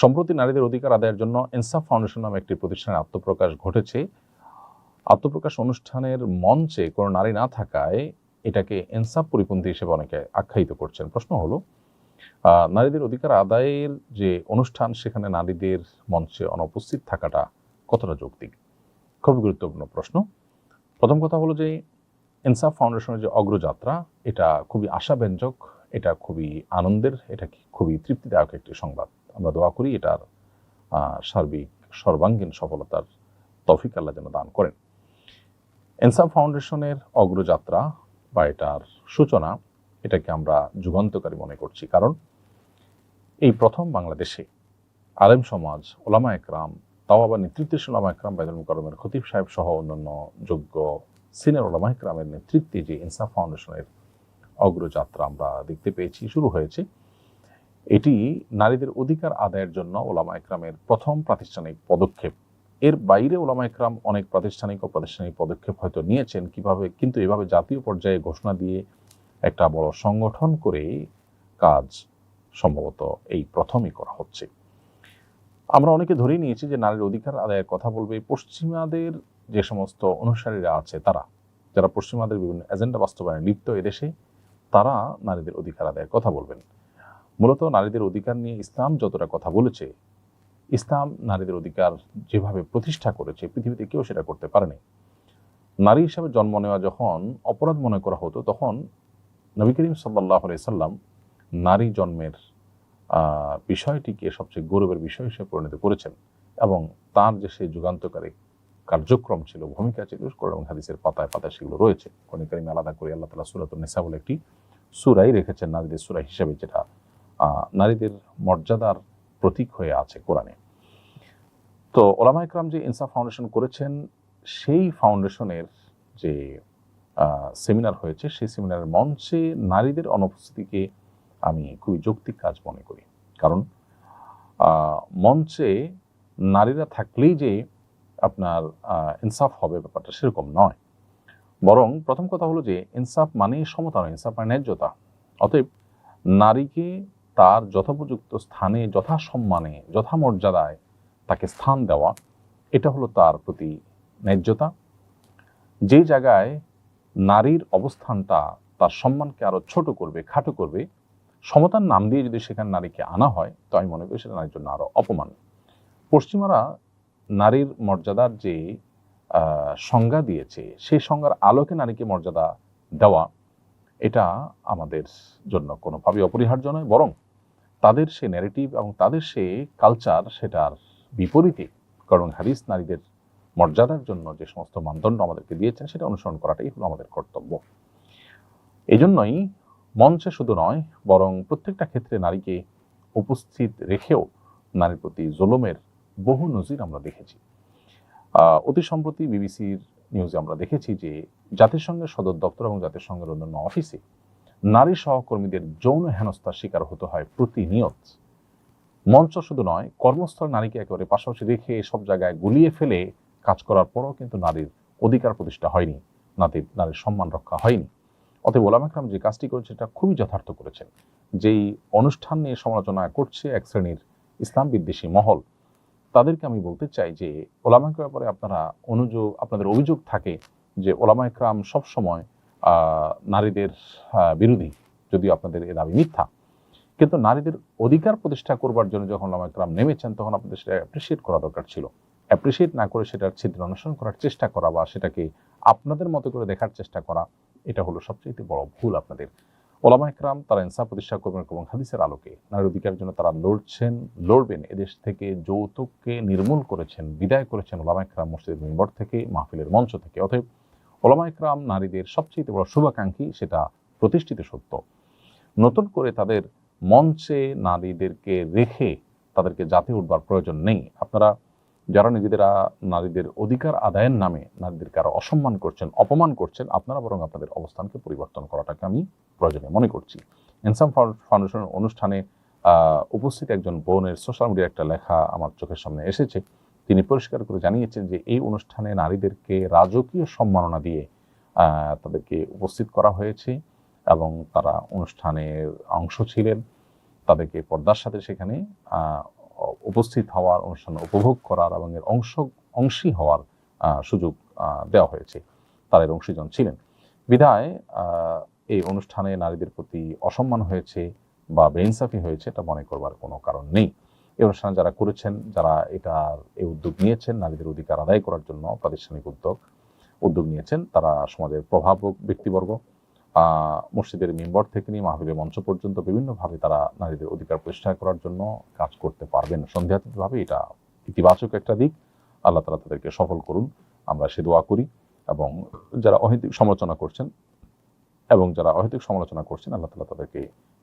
সম্প্রতি নারীদের অধিকার আদায়ের জন্য ইনসাফ ফাউন্ডেশন নামে একটি প্রতিষ্ঠানের আত্মপ্রকাশ ঘটেছে। আত্মপ্রকাশ অনুষ্ঠানের মঞ্চে কোনো নারী না থাকায় এটাকে ইনসাফ পরিপন্থী হিসেবে অনেকে আখ্যায়িত করছেন। প্রশ্ন হলো নারীদের অধিকার আদায়ের যে অনুষ্ঠান, সেখানে নারীদের মঞ্চে অনুপস্থিত থাকাটা কতটা যৌক্তিক? খুবই গুরুত্বপূর্ণ প্রশ্ন। প্রথম কথা হলো যে ইনসাফ ফাউন্ডেশনের যে অগ্রযাত্রা, এটা খুবই আশাব্যঞ্জক, এটা খুবই আনন্দের, এটা খুবই তৃপ্তিদায়ক একটি সংবাদ। আমরা দোয়া করি, এটার সার্বিক, সর্বাঙ্গীন সফলতার তৌফিক আল্লাহ যেন দান করেন। ইনসাফ ফাউন্ডেশনের অগ্রযাত্রা বা এটার সূচনা, এটাকে আমরা যুগান্তকারী মনে করছি। কারণ এই প্রথম বাংলাদেশে আলেম সমাজ, ওলামা একরাম তাও আবার নেতৃত্বের ওলামা একরাম বাইদুল মুকরমের খতিব সাহেব সহ অন্যান্য যোগ্য সিনিয়র ওলামা একরামের নেতৃত্বে যে ইনসাফ ফাউন্ডেশনের অগ্রযাত্রা আমরা দেখতে পেয়েছি, শুরু হয়েছে। এটি নারীদের অধিকার আদায়ের জন্য ওলামা একরামের প্রথম প্রাতিষ্ঠানিক পদক্ষেপ। এর বাইরে ওলামা একরাম অনেক প্রাতিষ্ঠানিক ও প্রাতিষ্ঠানিক পদক্ষেপ হয়তো নিয়েছেন, কীভাবে, কিন্তু এভাবে জাতীয় পর্যায়ে ঘোষণা দিয়ে একটা বড় সংগঠন করে কাজ সম্ভবত এই প্রথমই করা হচ্ছে। আমরা অনেকে ধরে নিয়েছি যে নারীর অধিকার আদায়ের কথা বলবে, পশ্চিমাদের যে সমস্ত অনুসারীরা আছে তারা, যারা পশ্চিমাদের বিভিন্ন এজেন্ডা বাস্তবায়নে লিপ্ত এদেশে তারা নারীদের অধিকার আদায়ের কথা বলবেন। মূলত নারীদের অধিকার নিয়ে ইসলাম যতটা কথা বলেছে, ইসলাম নারীদের অধিকার যেভাবে প্রতিষ্ঠা করেছে, পৃথিবীতে কেউ সেটা করতে পারেনি। নারী হিসাবে জন্ম নেওয়া যখন অপরাধ মনে করা হতো, তখন নবী করিম সাল্লাহ সাল্লাম নারী জন্মের বিষয়টিকে সবচেয়ে গৌরবের বিষয় হিসেবে পরিণত করেছেন এবং তার যে সেই যুগান্তকারী কার্যক্রম ছিল, ভূমিকা ছিল, কোরআন হাদিসের পাতায় পাতায় সেগুলো রয়েছে। কোরআন আলাদা করে আল্লাহ তালা সুরাতুল নিসা বলে একটি সুরাই রেখেছেন নারীদের সুরা হিসেবে, যেটা নারীদের মর্যাদার প্রতীক হয়ে আছে কোরআনে। তো ওলামা ইকরাম যে ইনসাফ ফাউন্ডেশন করেছেন, সেই ফাউন্ডেশনের যে সেমিনার হয়েছে, সেই সেমিনারের মঞ্চে নারীদের অনুপস্থিতিকে আমি খুবই যৌক্তিক কাজ মনে করি। কারণ মঞ্চে নারীরা থাকলেই যে আপনার ইনসাফ হবে ব্যাপারটা সেরকম নয়। বরং প্রথম কথা হলো যে, ইনসাফ মানে সমতা নয়, ইনসাফ মানে ন্যায্যতা। অতএব নারীকে তার যথোপযুক্ত স্থানে, যথাসম্মানে, যথামর্যাদায় তাকে স্থান দেওয়া, এটা হলো তার প্রতি ন্যায্যতা। যে জায়গায় নারীর অবস্থানটা তার সম্মানকে আরও ছোট করবে, খাটো করবে, সমতার নাম দিয়ে যদি সেখানে নারীকে আনা হয়, তো আমি মনে করি সেটা নারীর জন্য আরও অপমান। পশ্চিমারা নারীর মর্যাদার যে সংজ্ঞা দিয়েছে, সেই সংজ্ঞার আলোকে নারীকে মর্যাদা দেওয়া, এটা আমাদের জন্য কোনোভাবেই অপরিহার্য নয়, বরং তাদের সে ন্যারেটিভ এবং তাদের সে কালচার সেটার বিপরীতে, কারণ হাদিস নারীদের মর্যাদার জন্য যে সমস্ত মানদণ্ড আমাদেরকে দিয়েছেন, সেটা অনুসরণ করাটাই হলো আমাদের কর্তব্য। এই জন্যই মঞ্চে শুধু নয়, বরং প্রত্যেকটা ক্ষেত্রে নারীকে উপস্থিত রেখেও নারীর প্রতি জুলুমের বহু নজির আমরা দেখেছি। অতি সম্প্রতি বিবিসির নিউজে আমরা দেখেছি যে জাতিসংঘের সদর দপ্তর এবং জাতিসংঘের অন্যান্য অফিসে নারী সহকর্মীদের যৌন হেনস্থার শিকার হতে হয় প্রতিনিয়ত। মঞ্চ শুধু নয়, কর্মস্থল নারীকে একেবারে পাশাপাশি রেখে সব জায়গায় গুলিয়ে ফেলে কাজ করার পরও কিন্তু নারীর অধিকার প্রতিষ্ঠা হয়নি। নারীর নারীর সম্মান রক্ষা হয়নি। অতএব ওলাম আকরাম যে কাজটি করেছে এটা খুবই যথার্থ করেছেন। যেই অনুষ্ঠান নিয়ে সমালোচনা করছে এক শ্রেণির ইসলাম বিদ্বেষী মহল, তাদেরকে আমি বলতে চাই যে, ওলামা একরামের ব্যাপারে আপনারা অনুযোগ, আপনাদের অভিযোগ থাকে যে, ওলামা একরাম সবসময় নারীদের বিরোধী, যদিও আপনাদের এ দাবি মিথ্যা। কিন্তু নারীদের অধিকার প্রতিষ্ঠা করবার জন্য যখন ওলামা একরাম নেমেছেন, তখন আপনাদের সেটা অ্যাপ্রিসিয়েট করা দরকার ছিল। অ্যাপ্রিসিয়েট না করে সেটার ছিদ্র অনুসরণ করার চেষ্টা করা বা সেটাকে আপনাদের মতো করে দেখার চেষ্টা করা, এটা হলো সবচেয়ে বড় ভুল আপনাদের। ওলামা একরাম তারা ইনসাফ প্রতিষ্ঠা করবেন এবং হাদিসের আলোকে নারীর অধিকারের জন্য তারা লড়ছেন, লড়বেন। এদেশ থেকে যৌতুককে নির্মূল করেছেন, বিদায় করেছেন ওলামা একরাম মসজিদের মেম্বর থেকে, মাহফিলের মঞ্চ থেকে। অতএব ওলামা একরাম নারীদের সবচেয়ে বড় শুভাকাঙ্ক্ষী সেটা প্রতিষ্ঠিত সত্য। নতুন করে তাদের মঞ্চে নারীদেরকে রেখে তাদেরকে জাতে উঠবার প্রয়োজন নেই। আপনারা যারা নিজেদেরা নারীদের অধিকার আদায়ের নামে নারীদেরকে আরও অসম্মান করছেন, অপমান করছেন, আপনারা বরং আপনাদের অবস্থানকে পরিবর্তন করাটাকে আমি প্রয়োজনীয় মনে করছি। এনসাম ফাউন্ডেশনের অনুষ্ঠানে উপস্থিত একজন বোনের সোশ্যাল মিডিয়ার একটা লেখা আমার চোখের সামনে এসেছে। তিনি পরিষ্কার করে জানিয়েছেন যে এই অনুষ্ঠানে নারীদেরকে রাজকীয় সম্মাননা দিয়ে তাদেরকে উপস্থিত করা হয়েছে এবং তারা অনুষ্ঠানের অংশ ছিলেন। তাদেরকে পর্দার সাথে সেখানে উপস্থিত হওয়ার, অনুষ্ঠান উপভোগ করার এবং এর অংশ, অংশী হওয়ার সুযোগ দেওয়া হয়েছে। তারা এর অংশীজন ছিলেন। বিধায় এই অনুষ্ঠানে নারীদের প্রতি অসম্মান হয়েছে বা বেইনসাফি হয়েছে এটা মনে করবার কোনো কারণ নেই। এই অনুষ্ঠানে যারা করেছেন, যারা এটা, এই উদ্যোগ নিয়েছেন, নারীদের অধিকার আদায় করার জন্য প্রাতিষ্ঠানিক উদ্যোগ উদ্যোগ নিয়েছেন, তারা সমাজের প্রভাবক ব্যক্তিবর্গ। মসজিদের মেম্বর থেকে নিয়ে মাহবিলের মঞ্চ পর্যন্ত বিভিন্নভাবে তারা নারীদের অধিকার প্রতিষ্ঠা করার জন্য কাজ করতে পারবেন। সন্দেহাতীতভাবে এটা ইতিবাচক একটা দিক। আল্লাহ তালা তাদেরকে সফল করুন। আমরা সে দোয়া করি এবং যারা অহেতুক সমালোচনা করছেন এবং যারা অহেতুক সমালোচনা করছেন, আল্লাহ তালা তাদেরকে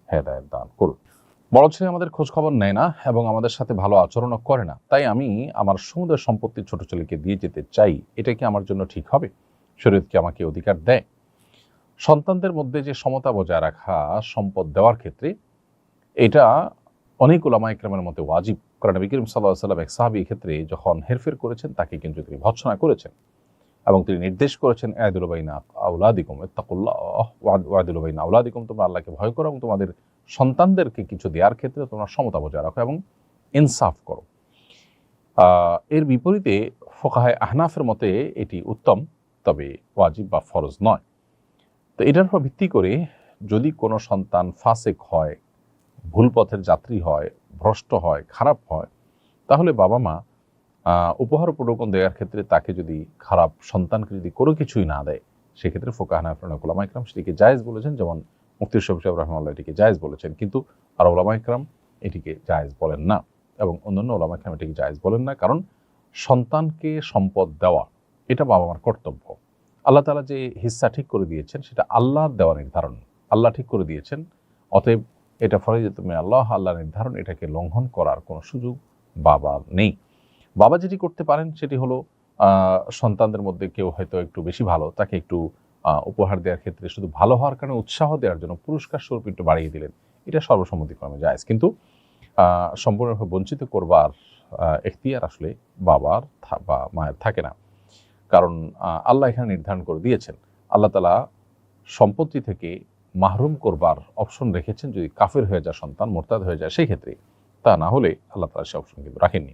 হেদায়ত দান করুন। বড় ছেলে আমাদের খোঁজ খবর নেয় না এবং আমাদের সাথে ভালো আচরণও করে না। তাই আমি আমার সমুদয় সম্পত্তি ছোট ছেলেকে দিয়ে যেতে চাই, এটা কি আমার জন্য ঠিক হবে? শরীয়ত কি আমাকে অধিকার দেয়? সন্তানদের মধ্যে যে সমতা বজায় রাখা, সম্পদ দেওয়ার ক্ষেত্রে এটা অনেক ওলামা ইকরামের মধ্যে ওয়াজিব। কারণ নবী সাল্লাহ সাল্লাম এক সাহাবি ক্ষেত্রে যখন হেরফের করেছেন, তাকে কিন্তু তিনি ভৎসনা করেছেন। এবং তিনি নির্দেশ করেছেন আয়াদুলবাইনা আউলাদিকুম ইত্তাকুল্লাহ ওয়াদুলবাইনা আউলাদিকুম তোমরা আল্লাহকে ভয় করো এবং তোমাদের সন্তানদেরকে কিছু দেওয়ার ক্ষেত্রে তোমরা সমতা বজায় রাখো এবং ইনসাফ করো। এর বিপরীতে ফোকাহায় আহনাফের মতে এটি উত্তম, তবে ওয়াজিব বা ফরজ নয়। তো এটার উপর ভিত্তি করে যদি কোনো সন্তান ফাসেক হয়, ভুল পথের যাত্রী হয়, ভ্রষ্ট হয়, খারাপ হয়, তাহলে বাবা মা উপহার উপঢৌকন দেওয়ার ক্ষেত্রে তাকে যদি খারাপ সন্তানকে যদি কোনো কিছুই না দেয়, সেক্ষেত্রে ফোকাহানা ওলামা ইকরাম সেটিকে জায়েজ বলেছেন, যেমন মুফতি শফি সাহেব রহমাল্লাহ এটিকে জায়েজ বলেছেন, কিন্তু আর ওলামা ইকরাম এটিকে জায়েজ বলেন না এবং অন্যান্য ওলামা ইকরাম এটিকে জায়েজ বলেন না, কারণ সন্তানকে সম্পদ দেওয়া, এটা বাবা মার কর্তব্য। আল্লাহ তালা যে হিস্সা ঠিক করে দিয়েছেন, সেটা আল্লাহ দেওয়া নির্ধারণ। আল্লাহ ঠিক করে দিয়েছেন, অতএব এটা ফলে যে তুমি আল্লাহ আল্লাহ নির্ধারণ, এটাকে লঙ্ঘন করার কোনো সুযোগ বাবার নেই। বাবা যেটি করতে পারেন, সেটি হলো সন্তানদের মধ্যে কেউ হয়তো একটু বেশি ভালো, তাকে একটু উপহার দেওয়ার ক্ষেত্রে শুধু ভালো হওয়ার কারণে উৎসাহ দেওয়ার জন্য পুরস্কার স্বরূপ একটু বাড়িয়ে দিলেন। এটা সর্বসম্মতিক্রমে যায়। কিন্তু সম্পূর্ণভাবে বঞ্চিত করবার এখতিয়ার আসলে বাবার বা মায়ের থাকে না। কারণ আল্লাহ এখানে নির্ধারণ করে দিয়েছেন। আল্লাহ তালা সম্পত্তি থেকে মাহরুম করবার অপশন রেখেছেন। যদি কাফের হয়ে যায়, সন্তান মোরতাদ হয়ে যায়, সেই ক্ষেত্রে তা না হলে আল্লাহ তালা সে অপশন কিন্তু রাখেননি।